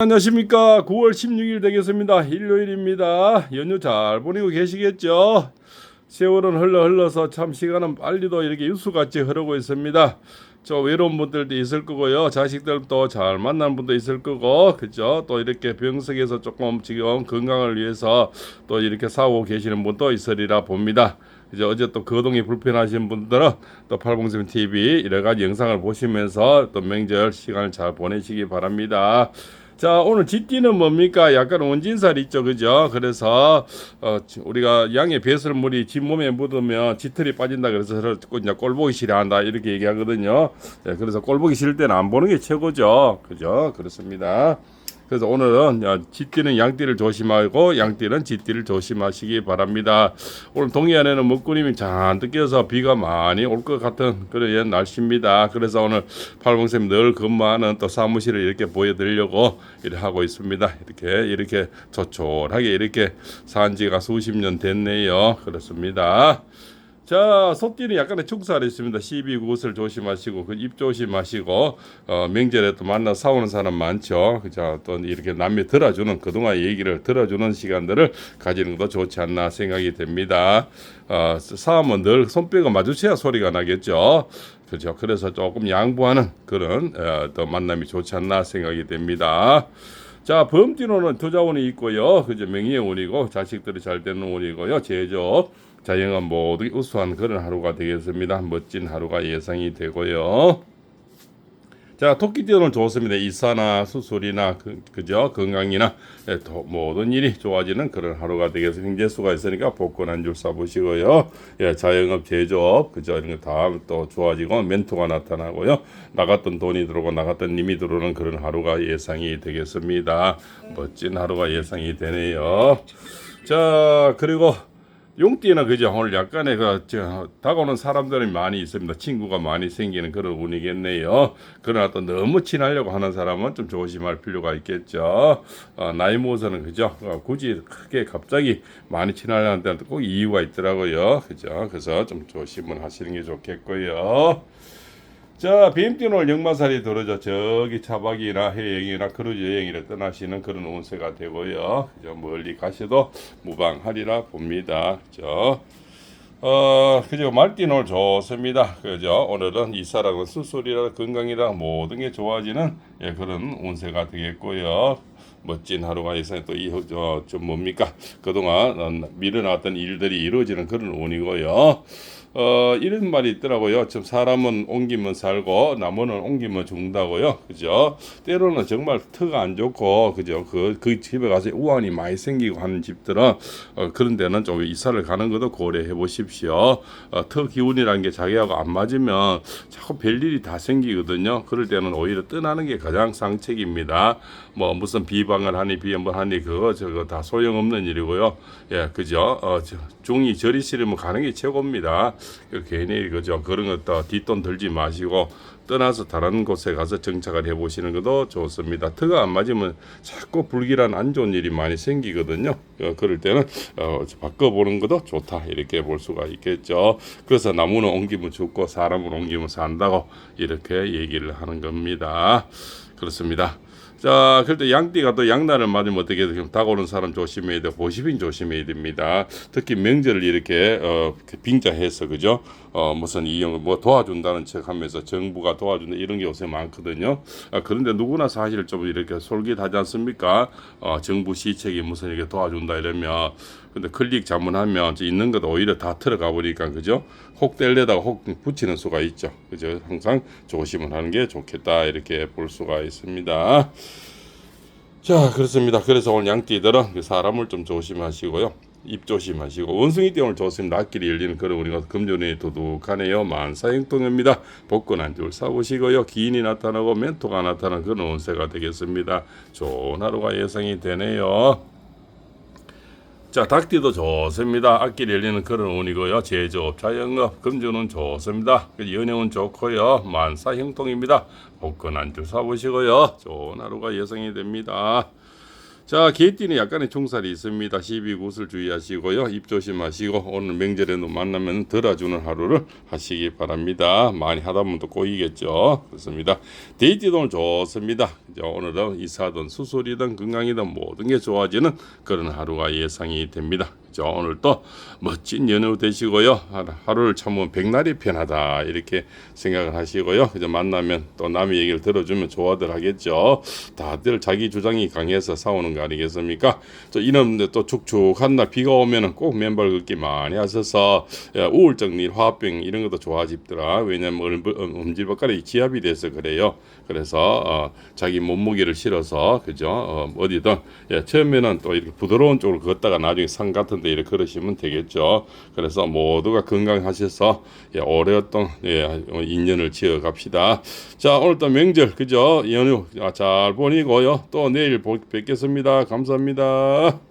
안녕하십니까. 9월 16일 되겠습니다. 일요일입니다. 연휴 잘 보내고 계시겠죠? 세월은 흘러 흘러서 참 시간은 빨리도 이렇게 유수같이 흐르고 있습니다. 저 외로운 분들도 있을 거고요. 자식들도 잘 만난 분도 있을 거고 그죠? 또 이렇게 병석에서 조금 지금 건강을 위해서 또 이렇게 싸우고 계시는 분도 있으리라 봅니다. 이제 어제 또 거동이 불편하신 분들은 또 팔봉쌤 TV 여러 가지 영상을 보시면서 또 명절 시간을 잘 보내시기 바랍니다. 자 오늘 쥐띠는 뭡니까? 약간 원진살 있죠, 그죠? 그래서 어, 지- 우리가 양의 배설물이 쥐 몸에 묻으면 쥐털이 빠진다 그래서 서로 이제 꼴 보기 싫어한다 이렇게 얘기하거든요. 네, 그래서 꼴 보기 싫을 때는 안 보는 게 최고죠, 그죠? 그렇습니다. 그래서 오늘은 야, 쥐띠는 양띠를 조심하고 양띠는 쥐띠를 조심하시기 바랍니다. 오늘 동해안에는 먹구름이 잔뜩 껴서 비가 많이 올 것 같은 그런 날씨입니다. 그래서 오늘 팔봉쌤 늘 근무하는 또 사무실을 이렇게 보여드리려고 이렇게 하고 있습니다. 이렇게 이렇게 조촐하게 이렇게 산 지가 수십 년 됐네요. 그렇습니다. 자, 소띠는 약간의 축사를 있습니다. 시비 구슬 조심하시고 그 입 조심하시고 어, 명절에 또 만나 싸우는 사람 많죠. 자, 또 이렇게 남의 들어주는 그동안 얘기를 들어주는 시간들을 가지는 것도 좋지 않나 생각이 됩니다. 어, 싸움은 늘 손뼉가 마주쳐야 소리가 나겠죠. 그렇죠. 그래서 조금 양보하는 그런 어, 또 만남이 좋지 않나 생각이 됩니다. 자, 범띠로는 투자운이 있고요. 그죠. 명예의 운이고 자식들이 잘 되는 운이고요. 제조 자영업 모두 우수한 그런 하루가 되겠습니다. 멋진 하루가 예상이 되고요. 자, 토끼띠는 좋습니다. 이사나 수술이나 그, 그죠 건강이나 예, 또 모든 일이 좋아지는 그런 하루가 되겠습니다. 경제수가 있으니까 복권 한줄 사보시고요. 예, 자영업, 제조업 그죠 이런 거 다 또 좋아지고 멘토가 나타나고요. 나갔던 돈이 들어오고 나갔던 님이 들어오는 그런 하루가 예상이 되겠습니다. 멋진 하루가 예상이 되네요. 자, 그리고 용띠는 그죠 오늘 약간의 그 저, 다가오는 사람들이 많이 있습니다. 친구가 많이 생기는 그런 운이겠네요. 그러나 또 너무 친하려고 하는 사람은 좀 조심할 필요가 있겠죠. 어, 나이 먹어서는 그죠 어, 굳이 크게 갑자기 많이 친하려는 데는 꼭 이유가 있더라고요. 그죠 그래서 좀 조심을 하시는 게 좋겠고요. 자, 뱀띠는 역마살이 들어져 저기 차박이나 해외여행이나 크루즈 여행이를 떠나시는 그런 운세가 되고요. 그죠? 멀리 가셔도 무방하리라 봅니다. 그죠? 어, 그죠? 오늘 좋습니다. 그죠? 오늘은 이사라고 수술이라 건강이라 모든 게 좋아지는 예, 그런 운세가 되겠고요. 멋진 하루가 있어요. 또이저좀 뭡니까? 그동안 어, 미뤄놨던 일들이 이루어지는 그런 운이고요. 어 이런 말이 있더라고요. 좀 사람은 옮기면 살고 나무는 옮기면 죽는다고요. 그죠? 때로는 정말 터가 안 좋고 그죠? 그, 그 집에 가서 우환이 많이 생기고 하는 집들은 어, 그런 데는 좀 이사를 가는 것도 고려해 보십시오. 어, 터 기운이라는 게 자기하고 안 맞으면 자꾸 별일이 다 생기거든요. 그럴 때는 오히려 떠나는 게 가장 상책입니다. 뭐 무슨 비방을 하니 비염을 하니 그거 저거 다 소용없는 일이고요. 예, 그죠? 어, 저, 중이 저리 싫으면 가는 게 최고입니다. 그 괜히 그죠? 그런 것도 뒷돈 들지 마시고 떠나서 다른 곳에 가서 정착을 해보시는 것도 좋습니다. 터가 안 맞으면 자꾸 불길한 안 좋은 일이 많이 생기거든요. 어, 그럴 때는 어, 바꿔보는 것도 좋다 이렇게 볼 수가 있겠죠. 그래서 나무는 옮기면 죽고 사람은 옮기면 산다고 이렇게 얘기를 하는 겁니다. 그렇습니다. 자, 그때 양띠가 또 양날을 맞으면 어떻게 되면 다가오는 사람 조심해야 되고 보시빈 조심해야 됩니다. 특히 명절을 이렇게 어 빙자해서 그죠? 어 무슨 이용 뭐 도와준다는 척하면서 정부가 도와준다 이런 게 요새 많거든요. 아, 그런데 누구나 사실 좀 이렇게 솔깃하지 않습니까? 어 정부 시책이 무슨 이렇게 도와준다 이러면 근데 클릭 저 있는 것도 오히려 다 들어가 버리니까 그죠? 혹 뗄래다가 혹 붙이는 수가 있죠. 그죠? 항상 조심을 하는 게 좋겠다 이렇게 볼 수가 있습니다. 자 그렇습니다. 그래서 오늘 양띠들은 그 사람을 좀 조심하시고요. 입 조심하시고 원숭이 때 오늘 좋습니다. 앞길이 열리는 그런 우리가 금전이 도둑하네요. 만사행통입니다. 복권 한 줄 사보시고요. 기인이 나타나고 멘토가 나타나는 그런 운세가 되겠습니다. 좋은 하루가 예상이 되네요. 자, 닭띠도 좋습니다. 앞길 열리는 그런 운이고요. 제조업, 자 영업, 금주는 좋습니다. 그 연애운 좋고요. 만사 형통입니다. 한줄 사보시고요. 좋은 하루가 예상이 됩니다. 자, 개띠는 약간의 총살이 있습니다. 시비 구슬 주의하시고요. 입 조심하시고 오늘 명절에도 만나면 덜어주는 하루를 하시기 바랍니다. 많이 하다 보면 또 꼬이겠죠. 그렇습니다. 데이트도 좋습니다. 이제 오늘은 이사든 수술이든 건강이든 모든 게 좋아지는 그런 하루가 예상이 됩니다. 자, 오늘 또 멋진 연휴 되시고요. 하루- 하루를 참으면 백날이 편하다 이렇게 생각을 하시고요. 이제 만나면 또 남의 얘기를 들어주면 좋아들 하겠죠. 다들 자기 주장이 강해서 싸우는 거 아니겠습니까? 저 이놈들 또 축축한 날 비가 오면은 꼭 맨발 걷기 많이 하셔서 예, 우울증, 일, 화병 이런 것도 좋아집더라. 왜냐면 얼- 음, 엄지발가락이 기압이 돼서 그래요. 그래서 어, 자기 몸무게를 실어서 그죠? 어, 어디든 예, 처음에는 또 이렇게 부드러운 쪽으로 걷다가 나중에 산 같은 데 이렇게 걸으시면 되겠죠. 그래서 모두가 건강하셔서 예, 오래었던 예, 어, 인연을 지어 갑시다. 자, 오늘 또 명절 그죠? 연휴 아, 잘 보내고요. 또 내일 보- 뵙겠습니다. 감사합니다.